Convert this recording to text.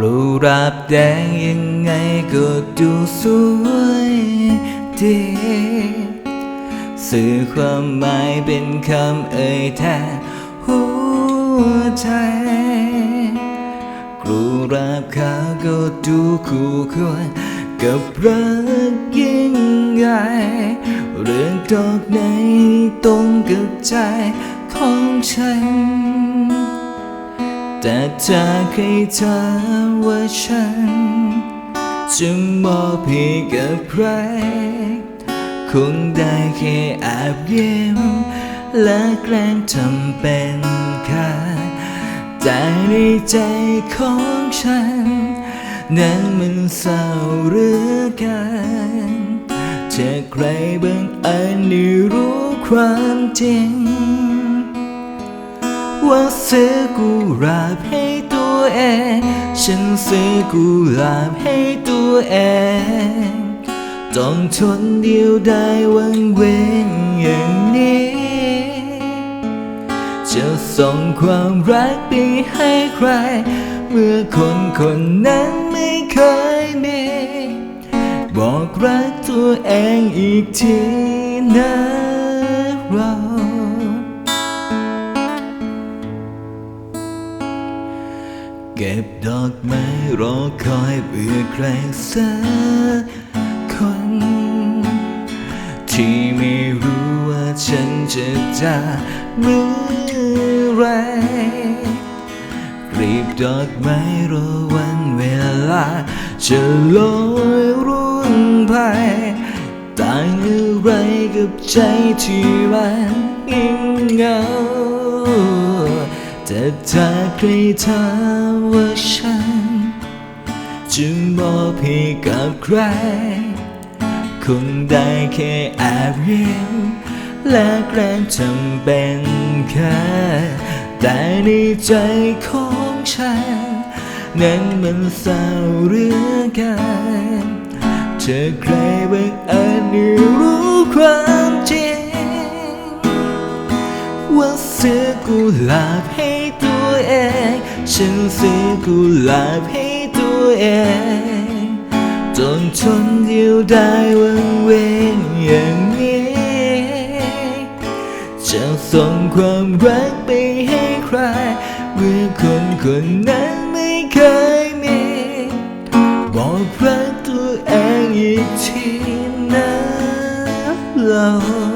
ลูราบแดงยังไงก็ดูสวยดีสื่อความหมายเป็นคำเอ่ยแทนหัวใจกรูราบขาวก็ดูคู่ควรกับรักยิ่งใหญ่เรื่องดอกในตรงกับใจของฉัน แต่ถ้าใครถามว่าฉัน จะมอบให้กับใคร คงได้แค่แอบเยิ้มและแกล้งทำเป็นค่ะแต่ในใจของฉัน นั้นมันเศร้าเหรือกันเธอใครบางอันได้รู้ความจริง ว่าซื้อกุหลาบให้ตัวเอง ฉันซื้อกุหลาบให้ตัวเอง ต้องทนเดียวได้วังเวงอย่างนี้ จะส่งความรักไปให้ใคร เมื่อคนคนนั้นไม่เคยมี บอกรักตัวเองอีกทีนะเรา เก็บดอกไม้รอคอยเพื่อใครสักคน ที่ไม่รู้ว่าฉันจะจากเมื่อไรกรีบดอกไม้รอวันเวลา จะลอยรุ่งไปต่างอะไรกับใจที่มันยิ่งเหงา แต่ถ้าใครถามว่าฉันจะมอบให้กับใคร คงได้แค่แอบยิ้มและแกล้งทำเป็นแค่แต่ในใจของฉัน นั้นมันเศร้าเหรือเกันเธอใครบางอันได้รู้ความจริง ว่าซื้อกุหลาบให้ ฉันซื้อกุหลาบให้ตัวเอง จนทนเดียวได้วังเวงอย่างนี้ จะส่งความรักไปให้ใครเมื่อคนคนนั้นไม่เคยมี บอกรักตัวเองอีกทีนะเรา